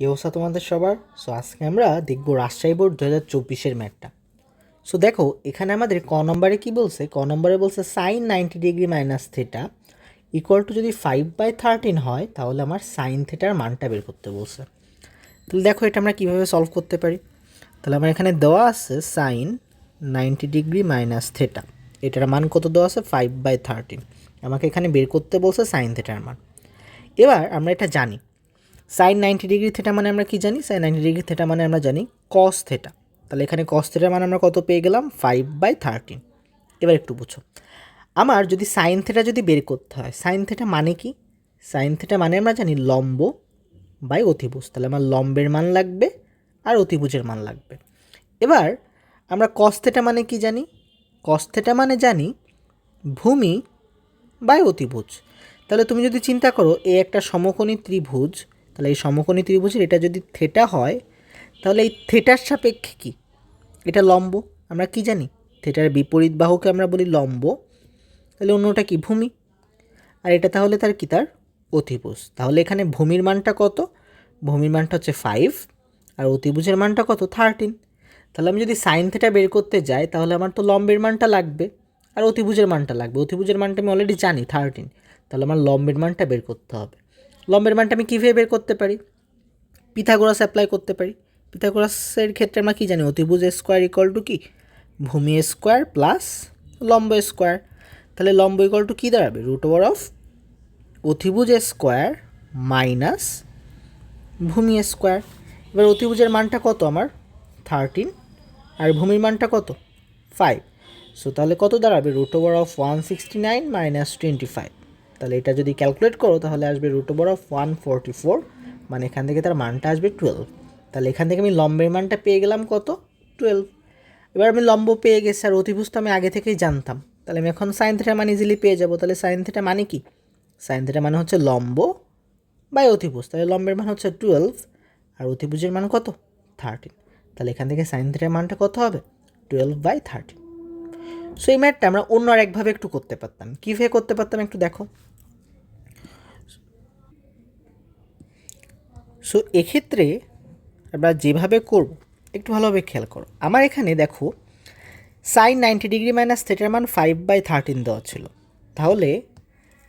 কি অবস্থা তোমাদের সবার? সো আজকে আমরা দেখব রাজশাহী বোর্ড দু হাজার চব্বিশের ম্যাটটা। সো দেখো, এখানে আমাদের ক নম্বরে কি বলছে? ক নম্বরে বলছে sine ninety degree minus theta equal to যদি ফাইভ বাই থার্টিন হয়, তাহলে আমার সাইন থেটার মানটা বের করতে বলছে। তাহলে দেখো এটা আমরা কীভাবে সলভ করতে পারি। তাহলে আমার এখানে দেওয়া আছে sine ninety degree minus theta এটার মান কত দেওয়া আছে? ফাইভ বাই থার্টিন আমাকে এখানে বের করতে বলছে সাইন থেটার মান। এবার আমরা এটা জানি। সাইন নাইনটি ডিগ্রি থেটা মানে আমরা কি জানি? সাইন নাইনটি ডিগ্রি থেটা মানে আমরা জানি কস থেটা। তাহলে এখানে কস থেটা মানে আমরা কত পেয়ে গেলাম? ফাইভ বাই থার্টিন এবার একটু বুঝো। আমার যদি সাইন থেটা যদি বের করতে হয়, সাইন থেটা মানে কি? সাইন থেটা মানে আমরা জানি লম্ব বাই অতিভুজ। তাহলে আমার লম্বের মান লাগবে আর অতিভুজের মান লাগবে। এবার আমরা কস থেটা মানে কি জানি? কস থেটা মানে জানি ভূমি বাই অতিভুজ। তাহলে তুমি যদি চিন্তা করো এই একটা সমকোণী ত্রিভুজ তাহলে এই সমকোণী ত্রিভুজের এটা যদি থেটা হয়, তাহলে এই থেটার সাপেক্ষে কি? এটা লম্ব, আমরা কি জানি? থেটার বিপরীত বাহুকে আমরা বলি লম্ব। তাহলে অন্যটা কি? ভূমি। আর এটা তাহলে তার কি? তার অতিভুজ। তাহলে এখানে ভূমির মানটা কত? ভূমির মানটা হচ্ছে ফাইভ আর অতিভুজের মানটা কত? থার্টিন তাহলে আমি যদি সাইন থেটা বের করতে যাই, তাহলে আমার তো লম্বের মানটা লাগবে, আর অতিভুজের মানটা লাগবে। অতিভুজের মানটা আমি অলরেডি জানি থার্টিন তাহলে আমার লম্বের মানটা বের করতে হবে। লম্বের মানটা আমি কীভাবে বের করতে পারি? পিথাগোরাস অ্যাপ্লাই করতে পারি। পিথাগোরাসের ক্ষেত্রে আমরা কী জানি? অতিভুজ স্কোয়ার ইকুয়াল টু কি? ভূমি স্কোয়ার প্লাস লম্ব স্কোয়ার তাহলে লম্ব ইকুয়াল টু কী দাঁড়াবে? রুট ওভার অফ অতিভুজ স্কোয়ার মাইনাস ভূমি স্কোয়ার এবার অতিভুজের মানটা কত আমার? থার্টিন আর ভূমির মানটা কত? ফাইভ সো তাহলে কত দাঁড়াবে? Root over of one sixty nine minus twenty five তাহলে এটা যদি ক্যালকুলেট করো, তাহলে আসবে root over of one forty four মানে এখান থেকে তার মানটা আসবে টুয়েলভ তাহলে এখান থেকে আমি লম্বের মানটা পেয়ে গেলাম কত? টুয়েলভ এবার আমি লম্ব পেয়ে গেছি, আর অতিভুজ তো আমি আগে থেকেই জানতাম। তাহলে আমি এখন সাইন থিটা মান ইজিলি পেয়ে যাব। তাহলে সাইন থিটা মানে কি? সাইন থিটা মানে হচ্ছে লম্ব বাই অতিভুজ। তাহলে লম্বের মান হচ্ছে টুয়েলভ আর অতিভুজের মান কত? থার্টিন তাহলে এখান থেকে সাইন থিটার মানটা কত হবে? টুয়েলভ বাই থার্টিন সো এই ম্যাথটা আমরা অন্য আর একভাবে একটু করতে পারতাম। কীভাবে করতে পারতাম একটু দেখো। সো এক্ষেত্রে আমরা যেভাবে করব, একটু ভালোভাবে খেয়াল করো। আমার এখানে দেখো সাইন নাইনটি ডিগ্রি মাইনাস থেটার মান ফাইভ বাই থার্টিন দেওয়া ছিল। তাহলে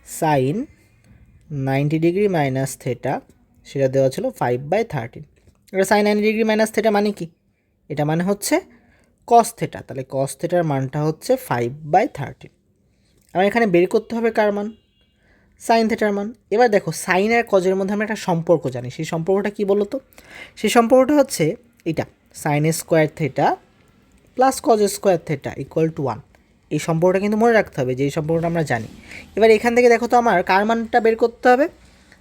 sine ninety degree minus theta সেটা দেওয়া ছিল ফাইভ বাই থার্টিন এবার sine ninety degree minus theta মানে কি? এটা মানে হচ্ছে কস থেটা তাহলে কস থেটার মানটা হচ্ছে ফাইভ বাই থার্টিন আমার এখানে বের করতে হবে কার মান? সাইন থেটার মান। এবার দেখো, সাইন আর কজের মধ্যে আমরা একটা সম্পর্ক জানি। সেই সম্পর্কটা কী বলো তো সেই সম্পর্কটা হচ্ছে এটা sine square theta plus cos square theta equal to one. এই সম্পর্কটা কিন্তু মনে রাখতে হবে যে এই সম্পর্কটা আমরা জানি। এবার এখান থেকে দেখো তো আমার কার মানটা বের করতে হবে?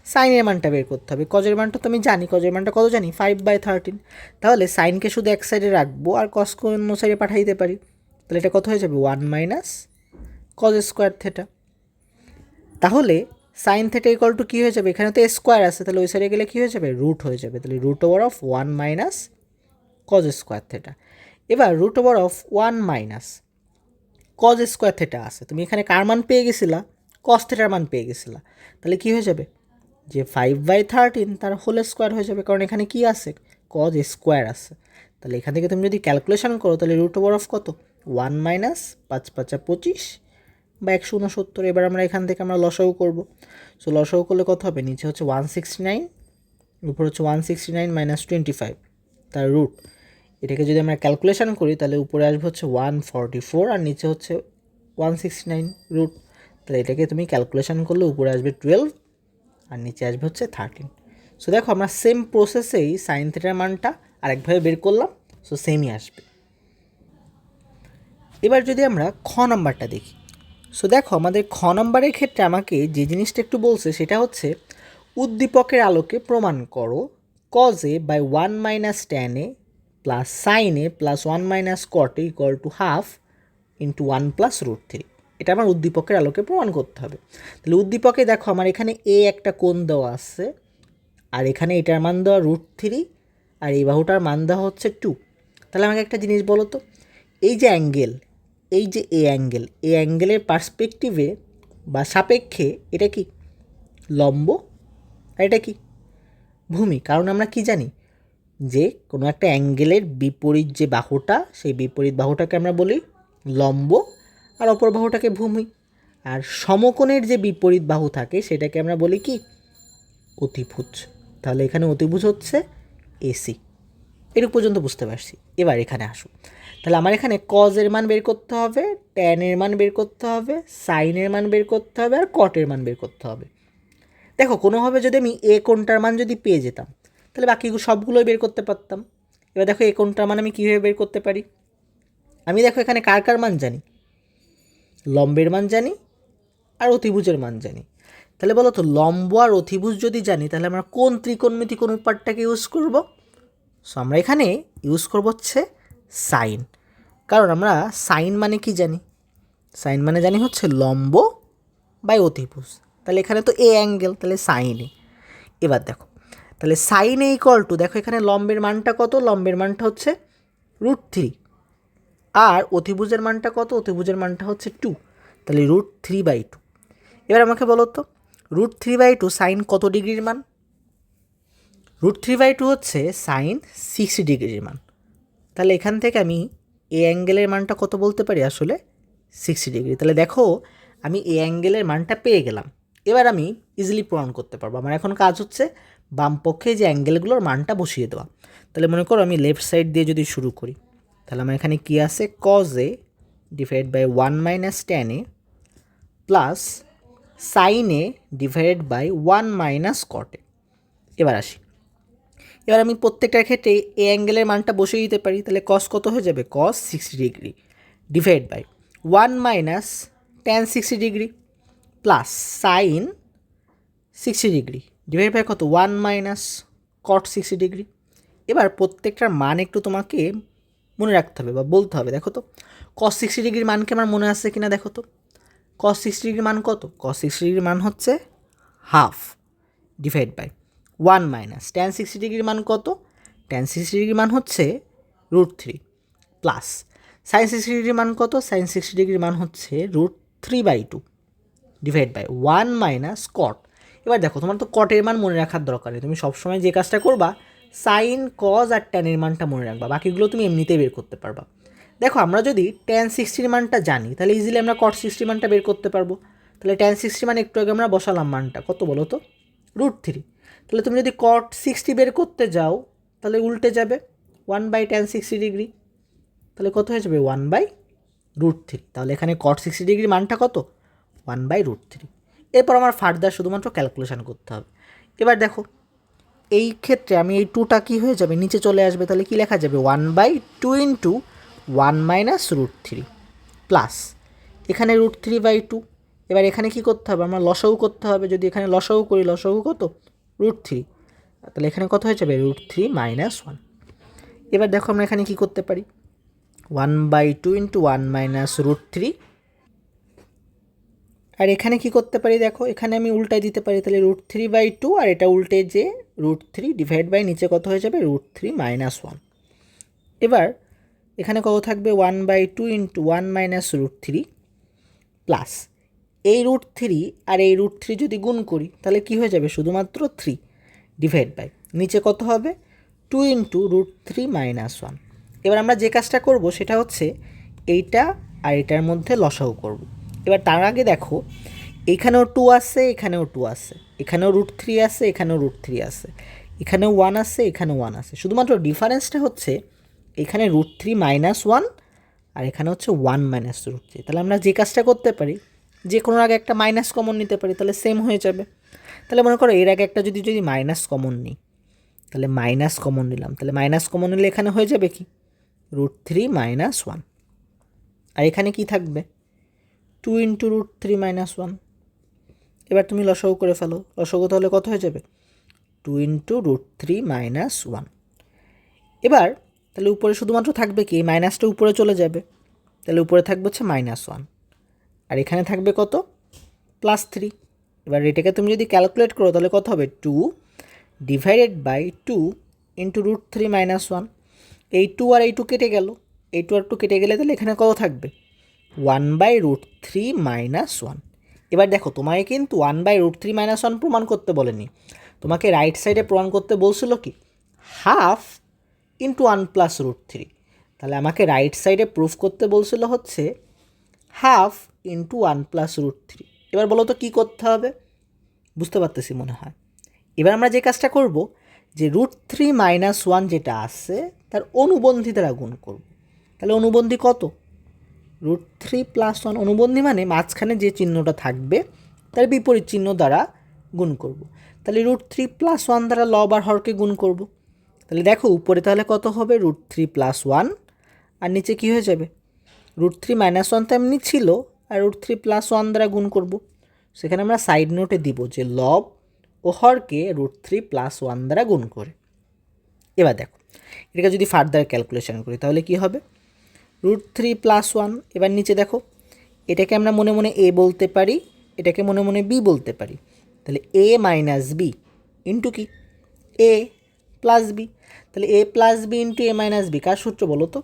সাইনের মানটা বের করতে হবে। কজের মানটা তো আমি জানি, কজের মানটা কত জানি? ফাইভ বাই থার্টিন তাহলে সাইনকে শুধু এক সাইডে রাখব আর কসকে অন্য সাইডে পাঠিয়ে দিতে পারি। তাহলে এটা কত হয়ে যাবে? One minus cos square theta তাহলে সাইন থেটা ইকুয়াল টু কী হয়ে যাবে? এখানে তো স্কোয়ার আছে, তাহলে ওই সাইডে গেলে কী হয়ে যাবে? রুট হয়ে যাবে। তাহলে root over of one minus cos square theta এবার root over of one minus cos square theta আছে। তুমি এখানে কার মান পেয়ে গেছিলা? কস থেটার মান পেয়ে গেছিলা। তাহলে কী হয়ে যাবে? যে ফাইভ বাই থার্টিন তার হোল স্কোয়ার হয়ে যাবে। কারণ এখানে কি আছে? কজ স্কোয়ার আছে। তাহলে এখান থেকে তুমি যদি ক্যালকুলেশন করো, তাহলে রুট ওভার অফ কত? ওয়ান মাইনাস পাঁচ পাঁচা পঁচিশ বা একশো উনসত্তর, এবার আমরা এখান থেকে আমরা লসাগু করব। সো লসাগু করলে কত হবে? নিচে হচ্ছে ওয়ান সিক্সটি নাইন উপর হচ্ছে one sixty nine minus twenty five তার রুট এটাকে যদি আমরা ক্যালকুলেশন করি, তাহলে উপরে আসবে হচ্ছে ওয়ান ফর্টি ফোর আর নিচে হচ্ছে ওয়ান সিক্সটি নাইন রুট তাহলে এটাকে তুমি ক্যালকুলেশন করলে উপরে আসবে টুয়েলভ আর নিচে আসবে হচ্ছে থার্টিন সো দেখো আমরা সেম প্রসেসেই সাইন থেটার মানটা আরেকভাবে বের করলাম। সো সেমই আসবে। এবার যদি আমরা খ নাম্বারটা দেখি। সো দেখো, আমাদের খ নম্বরের ক্ষেত্রে আমাকে যে জিনিসটা একটু বলছে, সেটা হচ্ছে উদ্দীপকের আলোকে প্রমাণ করো cos A by one minus tan A plus sine A plus one minus cot A equal to half into one plus root three এটা আমার উদ্দীপকের আলোকে প্রমাণ করতে হবে। তাহলে উদ্দীপকে দেখো, আমার এখানে এ একটা কোণ দেওয়া আছে, আর এখানে এটার মান দেওয়া রুট থ্রি আর এই বাহুটার মান দেওয়া হচ্ছে টু তাহলে আমাকে একটা জিনিস বলো তো, এই যে অ্যাঙ্গেল এই যে এ অ্যাঙ্গেল এ অ্যাঙ্গেলের পার্সপেক্টিভে বা সাপেক্ষে এটা কি? লম্ব? আর এটা কি? ভূমি। কারণ আমরা কি জানি? যে কোনো একটা অ্যাঙ্গেলের বিপরীত যে বাহুটা, সেই বিপরীত বাহুটাকে আমরা বলি লম্ব আর অপর বাহুটাকে ভূমি। আর সমকোণের যে বিপরীত বাহু থাকে, সেটাকে আমরা বলি কি? অতিভুজ। তাহলে এখানে অতিভুজ হচ্ছে এসি এটুকু পর্যন্ত বুঝতে পারছি। এবার এখানে আসো তাহলে আমার এখানে কজের মান বের করতে হবে ট্যানের মান বের করতে হবে সাইনের মান বের করতে হবে আর কটের মান বের করতে হবে। দেখো, কোনোভাবে যদি আমি এ কোনটার মান যদি পেয়ে যেতাম, তাহলে বাকি সবগুলোই বের করতে পারতাম। এবার দেখো এ কোনটার মান আমি কীভাবে বের করতে পারি? আমি দেখো এখানে কার কার মান জানি? লম্বের মান জানি আর অতিভুজের মান জানি। তাহলে বলো তো, লম্ব আর অতিভুজ যদি জানি, তাহলে আমরা কোন ত্রিকোণমিতি কোন অনুপাতটাকে ইউজ করব? সো আমরা এখানে ইউজ করব হচ্ছে সাইন। কারণ আমরা সাইন মানে কি জানি? সাইন মানে জানি হচ্ছে লম্ব বাই অতিভুজ। তাহলে এখানে তো এ অ্যাঙ্গেল, তাহলে সাইনে এবার দেখো, তাহলে সাইন ইকল টু দেখো এখানে লম্বের মানটা কত? লম্বের মানটা হচ্ছে রুট থ্রি আর অতিভুজের মানটা কত? অতিভুজের মানটা হচ্ছে টু তাহলে রুট থ্রি বাই টু এবার আমাকে বলো তো root three by two sine কত ডিগ্রির মান? রুট থ্রি বাই টু হচ্ছে সাইন সিক্সটি ডিগ্রির মান। তাহলে এখান থেকে আমি এ অ্যাঙ্গেলের মানটা কত বলতে পারি আসলে? সিক্সটি ডিগ্রি তাহলে দেখো, আমি এ অ্যাঙ্গেলের মানটা পেয়ে গেলাম। এবার আমি ইজিলি প্রমাণ করতে পারব। আমার এখন কাজ হচ্ছে বাম পক্ষে যে অ্যাঙ্গেলগুলোর মানটা বসিয়ে দেওয়া। তাহলে মনে করো আমি লেফট সাইড দিয়ে যদি শুরু করি, তাহলে আমার এখানে কী আছে? Cos A divide by one minus tan A plus sine A divided by one minus cot A এবার আসি। এবার আমি প্রত্যেকটার ক্ষেত্রে এ অ্যাঙ্গেলের মানটা বসিয়ে দিতে পারি, তাহলে কস কত হয়ে যাবে? Cos sixty degree divide by one minus tan sixty degree plus sine sixty degree divide by কত? One minus cot sixty degree এবার প্রত্যেকটার মান একটু তোমাকে মনে রাখতে হবে বা বলতে হবে, দেখো তো। কস সিক্সটি ডিগ্রির মানকে আমার মনে আছে কিনা, দেখো তো। কস সিক্সটি ডিগ্রির মান কত? কস সিক্সটি ডিগ্রির মান হচ্ছে half divide by one minus tan sixty ডিগ্রির মান কত? টেন সিক্সটি ডিগ্রির মান হচ্ছে root three plus. Sine sixty ডিগ্রির মান কত? সাইন সিক্সটি ডিগ্রির মান হচ্ছে root three by two divide by one minus cot. এবার দেখো, তোমার তো কটের মান মনে রাখার দরকার নেই। তুমি সবসময় যে কাজটা করবা, সাইন, কজ আর ট্যানের মানটা মনে রাখবা। বাকিগুলো তুমি এমনিতেই বের করতে পারবা। দেখো, আমরা যদি টেন সিক্সটির মানটা জানি, তাহলে ইজিলি আমরা কট সিক্সটি মানটা বের করতে পারব। তাহলে টেন সিক্সটি মানে একটু আগে আমরা বসালাম মানটা। কত বলো তো? Root three. তাহলে তুমি যদি কট সিক্সটি বের করতে যাও, তাহলে উল্টে যাবে one by tan sixty degree তাহলে কত হয়ে যাবে? ওয়ান বাই রুট থ্রি তাহলে এখানে কট সিক্সটি ডিগ্রি মানটা কত? ওয়ান বাই রুট থ্রি এরপর আমার ফার্দার শুধুমাত্র ক্যালকুলেশান করতে হবে। এবার দেখো, এই ক্ষেত্রে আমি এই টুটা কী হয়ে যাবে? নিচে চলে আসবে, তাহলে কি লেখা যাবে? One by two into one minus root three plus এখানে রুট থ্রি বাই টু এবার এখানে কি করতে হবে? আমার লসাউ করতে হবে। যদি এখানে লসাউ করি লসাউ কত? রুট থ্রি তাহলে এখানে কত হয়ে যাবে? রুট থ্রি মাইনাস ওয়ান এবার দেখো আমরা এখানে কি করতে পারি? One by two into one minus root three আর এখানে কি করতে পারি দেখো? এখানে আমি উল্টাই দিতে পারি, তাহলে রুট থ্রি বাই টু আর এটা উল্টে যে রুট থ্রি ডিভাইড বাই নিচে কত হয়ে যাবে? রুট থ্রি মাইনাস ওয়ান এবার এখানে কত থাকবে? One by two into one minus root three plus এই রুট থ্রি আর এই রুট থ্রি যদি গুণ করি, তাহলে কি হয়ে যাবে? শুধুমাত্র থ্রি ডিভাইড বাই নিচে কত হবে? Two into root three minus one এবার আমরা যে কাজটা করব, সেটা হচ্ছে এইটা আর এটার মধ্যে লসাও করব। এবার তার আগে দেখো, এখানেও টু আছে, এখানেও টু আছে। এখানেও রুট থ্রি আছে, এখানেও রুট থ্রি আছে। এখানেও ওয়ান আছে, এখানেও ওয়ান আছে। শুধুমাত্র ডিফারেন্সটা হচ্ছে, এখানে রুট থ্রি মাইনাস ওয়ান আর এখানে হচ্ছে ওয়ান মাইনাস রুট থ্রি তাহলে আমরা যে কাজটা করতে পারি যে কোনো আগে একটা মাইনাস কমন নিতে পারি, তাহলে সেম হয়ে যাবে। তাহলে মনে করো এর আগে একটা যদি যদি মাইনাস কমন নিই, তাহলে মাইনাস কমন নিলাম। তাহলে মাইনাস কমন নিলে এখানে হয়ে যাবে কি? রুট থ্রি মাইনাস ওয়ান আর এখানে কি থাকবে? Two into root three minus one এবার তুমি লসগু করে ফেলো। লসগু তাহলে কত হয়ে যাবে? Two into root three minus one এবার তাহলে উপরে শুধুমাত্র থাকবে কি? মাইনাসটা উপরে চলে যাবে। তাহলে উপরে থাকবে হচ্ছে মাইনাস ওয়ান আর এখানে থাকবে কত? প্লাস থ্রি এবার এটাকে তুমি যদি ক্যালকুলেট করো, তাহলে কত হবে? Two divided by two into root three minus one এই টু আর এই টু কেটে গেল। এই টু আর টু কেটে গেলে তাহলে এখানে কত থাকবে? One by root three minus one এবার দেখো তোমায় কিন্তু one by root three minus one প্রমাণ করতে বলেনি। তোমাকে রাইট সাইডে প্রমাণ করতে বলছিল কি? Half into one plus root three তাহলে আমাকে রাইট সাইডে প্রুফ করতে বলছিল হচ্ছে half into one plus root three এবার বলো তো কী করতে হবে? বুঝতে পারতেছি মনে হয়। এবার আমরা যে কাজটা করব, যে রুট থ্রি মাইনাস ওয়ান যেটা আছে, তার অনুবন্ধী দ্বারা গুণ করব। তাহলে অনুবন্ধী কত? রুট থ্রি প্লাস ওয়ান অনুবন্ধী মানে মাঝখানে যে চিহ্নটা থাকবে, তার বিপরীত চিহ্ন দ্বারা গুণ করব। তাহলে রুট থ্রি প্লাস ওয়ান দ্বারা লব আর হরকে গুণ করব। তাহলে দেখো, উপরে তাহলে কত হবে? রুট থ্রি প্লাস ওয়ান আর নিচে কী হয়ে যাবে? রুট থ্রি মাইনাস ওয়ান তো এমনি ছিল আর রুট থ্রি প্লাস ওয়ান দ্বারা গুণ করব। সেখানে আমরা সাইড নোটে দিব যে লব ও হরকে রুট থ্রি প্লাস ওয়ান দ্বারা গুণ করে। এবার দেখো, এটাকে যদি ফার্দার ক্যালকুলেশন করি, তাহলে কি হবে? রুট থ্রি প্লাস ওয়ান এবার নিচে দেখো, এটাকে আমরা মনে মনে এ বলতে পারি, এটাকে মনে মনে বি বলতে পারি। তাহলে এ মাইনাস বি ইন্টু কি? এ প্লাস বি তাহলে A plus B into A minus B কার সূত্র বলো তো?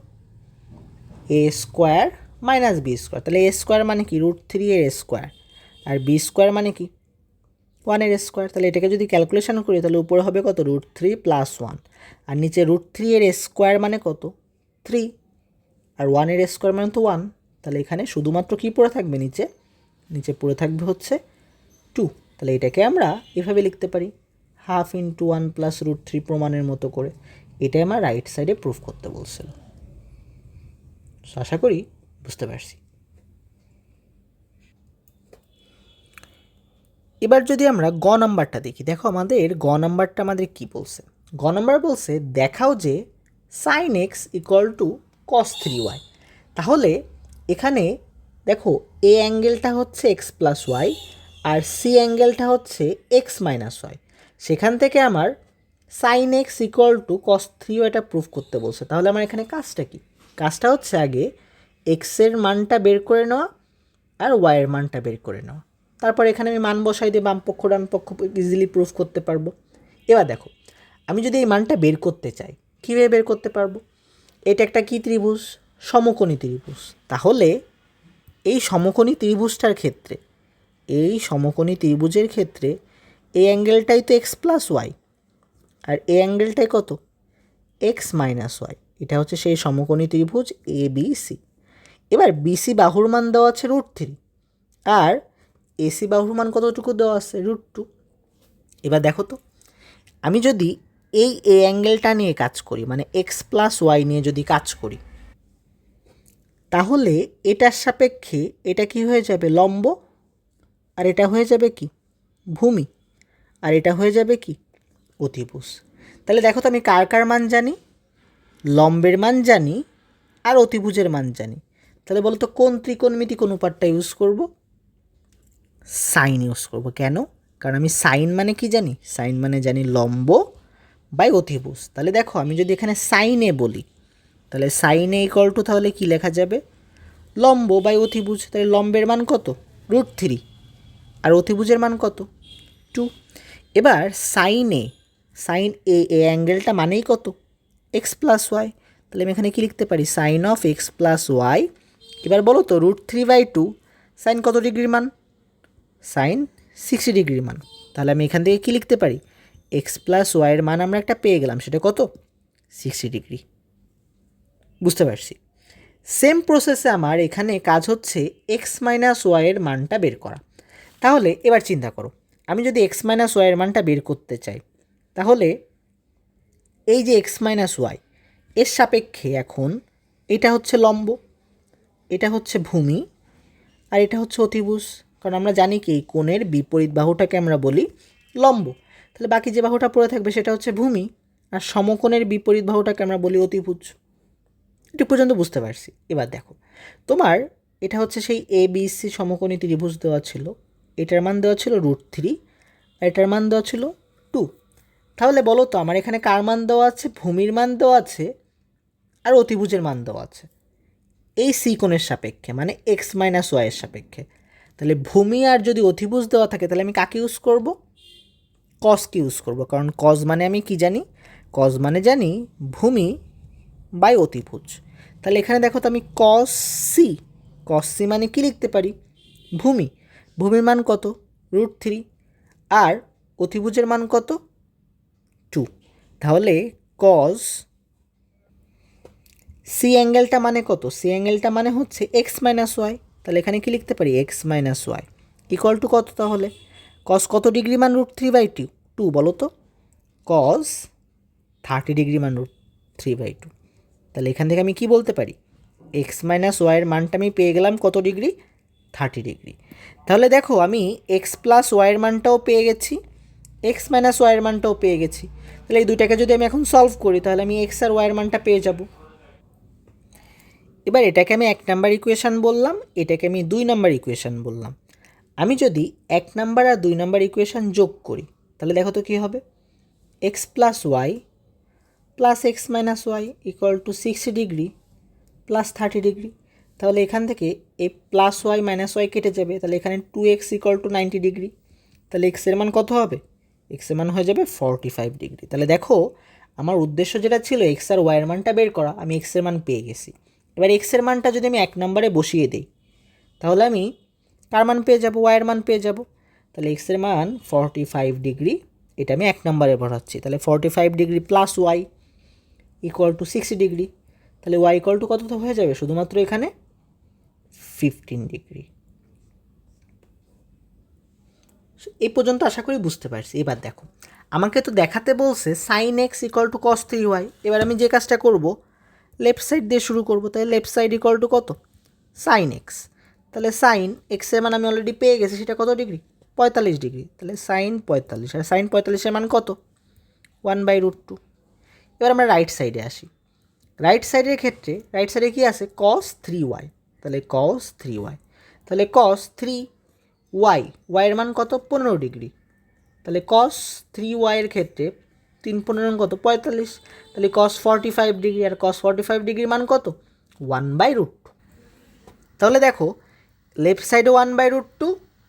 A square minus B square. তাহলে এ স্কোয়ার মানে কি? রুট থ্রি এর স্কোয়ার। আর বি স্কোয়ার মানে কি? ওয়ানের স্কোয়ার। তাহলে এটাকে যদি ক্যালকুলেশন করি, তাহলে উপরে হবে কত? Root three plus one. আর নিচে রুট থ্রি এর স্কোয়ার মানে কত? থ্রি। আর ওয়ানের স্কোয়ার মানে তো ওয়ান। তাহলে এখানে শুধুমাত্র কী পড়ে থাকবে নিচে? নিচে পড়ে থাকবে হচ্ছে টু। তাহলে এটাকে আমরা এভাবে লিখতে পারি। Half into one plus root three প্রমাণের মতো করে। এটাই আমার রাইট সাইডে প্রুফ করতে বলছিল। আশা করি বুঝতে পারছি। এবার যদি আমরা গ নাম্বারটা দেখি, দেখো আমাদের গ নাম্বারটা আমাদের কি বলছে? গ নাম্বার বলছে, দেখাও যে sine X equal to cos three Y তাহলে এখানে দেখো এ অ্যাঙ্গেলটা হচ্ছে এক্স প্লাস ওয়াই আর সি অ্যাঙ্গেলটা হচ্ছে এক্স মাইনাস ওয়াই সেখান থেকে আমার sine X equal to cos three ওয়াইটা proof করতে বলছে। তাহলে আমার এখানে কাজটা কি? কাজটা হচ্ছে আগে এক্সের মানটা বের করে নেওয়া আর ওয়াইয়ের মানটা বের করে নেওয়া। তারপর এখানে আমি মান বসাই দিয়ে বাম পক্ষ, ডান পক্ষ ইজিলি প্রুফ করতে পারব। এবার দেখো, আমি যদি এই মানটা বের করতে চাই, কীভাবে বের করতে পারব? এটা একটা কী ত্রিভুজ? সমকোণী ত্রিভুজ। তাহলে এই সমকোণী ত্রিভুজটার ক্ষেত্রে, এই সমকোণী ত্রিভুজের ক্ষেত্রে এই অ্যাঙ্গেলটাই তো এক্স প্লাস ওয়াই আর এই অ্যাঙ্গেলটাই কত? এক্স মাইনাস ওয়াই এটা হচ্ছে সেই সমকোণী ত্রিভুজ এ বি সি এবার বিসি বাহুর মান দেওয়া আছে রুট থ্রি আর এসি বাহুর মান কতটুকু দেওয়া আছে? রুট টু এবার দেখো তো, আমি যদি এই এ অ্যাঙ্গেলটা নিয়ে কাজ করি মানে এক্স প্লাস ওয়াই নিয়ে যদি কাজ করি, তাহলে এটার সাপেক্ষে এটা কি হয়ে যাবে? লম্ব, আর এটা হয়ে যাবে কি? ভূমি, আর এটা হয়ে যাবে কি? অতিভুজ। তাহলে দেখো তো আমি কার কার মান জানি? লম্বের মান জানি, আর অতিভুজের মান জানি। তাহলে বলো তো কোন ত্রিকোণমিতিক অনুপাতটা ইউজ করব? সাইন ইউজ করব। কেন? কারণ আমি সাইন মানে কি জানি? সাইন মানে জানি লম্ব বাই অতিভুজ। তাহলে দেখো, আমি যদি এখানে সাইনে বলি, তাহলে সাইনে ইকল টু তাহলে কি লেখা যাবে? লম্ব বাই অতিভুজ। তাহলে লম্বের মান কত? রুট থ্রি আর অতিভুজের মান কত? টু এবার সাইনে সাইন এ এ অ্যাঙ্গেলটা মানেই কত? এক্স প্লাস ওয়াই তাহলে আমি এখানে কী লিখতে পারি? Sine of X plus Y এবার বলো তো root three by two sine কত ডিগ্রির মান? সাইন সিক্সটি ডিগ্রির মান। তাহলে আমি এখান থেকে কী লিখতে পারি? এক্স প্লাস ওয়াইয়ের মান আমরা একটা পেয়ে গেলাম, সেটা কত? সিক্সটি ডিগ্রি বুঝতে পারছি। সেম প্রসেসে আমার এখানে কাজ হচ্ছে এক্স মাইনাস ওয়াইয়ের মানটা বের করা। তাহলে এবার চিন্তা করো, আমি যদি এক্স মাইনাস ওয়াইয়ের মানটা বের করতে চাই, তাহলে এই যে এক্স মাইনাস ওয়াই এর সাপেক্ষে এখন এটা হচ্ছে লম্ব। এটা হচ্ছে ভূমি আর এটা হচ্ছে অতিভুজ। কারণ আমরা জানি কি, কোণের বিপরীত বাহুটাকে আমরা বলি লম্ব। তাহলে বাকি যে বাহুটা পড়ে থাকবে সেটা হচ্ছে ভূমি আর সমকোণের বিপরীত বাহুটাকে আমরা বলি অতিভুজ। এটু পর্যন্ত বুঝতে পারছি। এবার দেখো, তোমার এটা হচ্ছে সেই এ বি সি সমকোণী ত্রিভুজ দেওয়া ছিল। এটার মান দেওয়া ছিল রুট থ্রি আর এটার মান দেওয়া ছিল টু। তাহলে বলো তো, আমার এখানে কার মান দেওয়া আছে? ভূমির মান দেওয়া আছে আর অতিভুজের মান দেওয়া আছে। এই সি কোণের সাপেক্ষে মানে এক্স মাইনাস ওয়াইয়ের সাপেক্ষে। তাহলে ভূমি আর যদি অতিভুজ দেওয়া থাকে, তাহলে আমি কাকে ইউজ করব? কসকে ইউজ করব। কারণ কজ মানে আমি কি জানি? কজ মানে জানি ভূমি বাই অতিভুজ। তাহলে এখানে দেখো তো আমি কস সি কস সি মানে কি লিখতে পারি? ভূমি। ভূমির মান কত? রুট থ্রি আর অতিভুজের মান কত? টু তাহলে কজ সি অ্যাঙ্গেলটা মানে কত? সি অ্যাঙ্গেলটা মানে হচ্ছে এক্স মাইনাস ওয়াই তাহলে এখানে কি লিখতে পারি? X minus Y equal to কত তাহলে? কস কত ডিগ্রি মান root three by two two বলো তো। কস থার্টি ডিগ্রি মান রুট থ্রি বাই টু তাহলে এখান থেকে আমি কি বলতে পারি? এক্স মাইনাস ওয়াইয়ের মানটা আমি পেয়ে গেলাম কত ডিগ্রি থার্টি ডিগ্রি তাহলে দেখো, আমি এক্স প্লাস ওয়াইয়ের মানটাও পেয়ে গেছি। এক্স মাইনাস ওয়াইয়ের মানটাও পেয়ে গেছি। তাহলে এই দুইটাকে যদি আমি এখন সলভ করি, তাহলে আমি এক্স আর ওয়াইয়ের মানটা পেয়ে যাব। এবার এটাকে আমি এক নাম্বার ইকুয়েশান বললাম, এটাকে আমি দুই নাম্বার ইকুয়েশান বললাম। আমি যদি এক নাম্বার আর দুই নাম্বার ইকুয়েশান যোগ করি, তাহলে দেখো তো কী হবে? X plus Y plus X minus Y equal to sixty degree plus thirty degree তাহলে এখান থেকে এই প্লাস ওয়াই মাইনাস ওয়াই কেটে যাবে, তাহলে এখানে two X equal to ninety degree তাহলে এক্সের মান কত হবে? এক্সের মান হয়ে যাবে ফর্টি ফাইভ ডিগ্রি তাহলে দেখো, আমার উদ্দেশ্য যেটা ছিল এক্স আর ওয়াইয়ের মানটা বের করা, আমি এক্সের মান পেয়ে গেছি। এবার এক্সের মানটা যদি আমি এক নম্বরে বসিয়ে দিই, তাহলে আমি কার মান পেয়ে যাব? ওয়াইয়ের মান পেয়ে যাব। তাহলে এক্সের মান ফর্টি ফাইভ ডিগ্রি এটা আমি এক নম্বরে বসাচ্ছি। তাহলে forty five degree plus Y equal to sixty degree তাহলে ওয়াই ইকুয়াল টু কত তো হয়ে যাবে? শুধুমাত্র এখানে ফিফটিন ডিগ্রি এই পর্যন্ত আশা করি বুঝতে পারছি। এবার দেখো, আমাকে তো দেখাতে বলছে sine X equal to cos three Y এবার আমি যে কাজটা করব লেফট সাইড দিয়ে শুরু করব, তাহলে লেফট সাইড ইকুয়াল টু কত? সাইন এক্স তাহলে সাইন এক্সের মান আমি অলরেডি পেয়ে গেছি, সেটা কত ডিগ্রি পঁয়তাল্লিশ ডিগ্রি তাহলে সাইন পঁয়তাল্লিশ, আর সাইন পঁয়তাল্লিশের মান কত? ওয়ান বাই রুট টু এবার আমরা রাইট সাইডে আসি। রাইট সাইডের ক্ষেত্রে রাইট সাইডে কী আছে? কস থ্রি ওয়াই তাহলে কস থ্রি ওয়াই তাহলে কস থ্রি ওয়াই ওয়াইয়ের মান কত? পনেরো ডিগ্রি তাহলে কস থ্রি ওয়াইয়ের ক্ষেত্রে তিন পনেরো কত? পঁয়তাল্লিশ। তাহলে কস ফর্টি ফাইভ ডিগ্রি আর কস ফর্টি ফাইভ ডিগ্রির মান কত? ওয়ান বাই রুট তাহলে দেখো লেফট সাইডে one by root two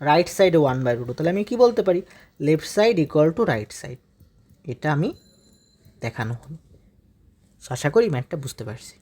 right সাইডে ওয়ান বাই রুট তাহলে আমি কী বলতে পারি? Left side equal to right side এটা আমি দেখানো হলো। আশা করি ম্যাথটা বুঝতে পারছি।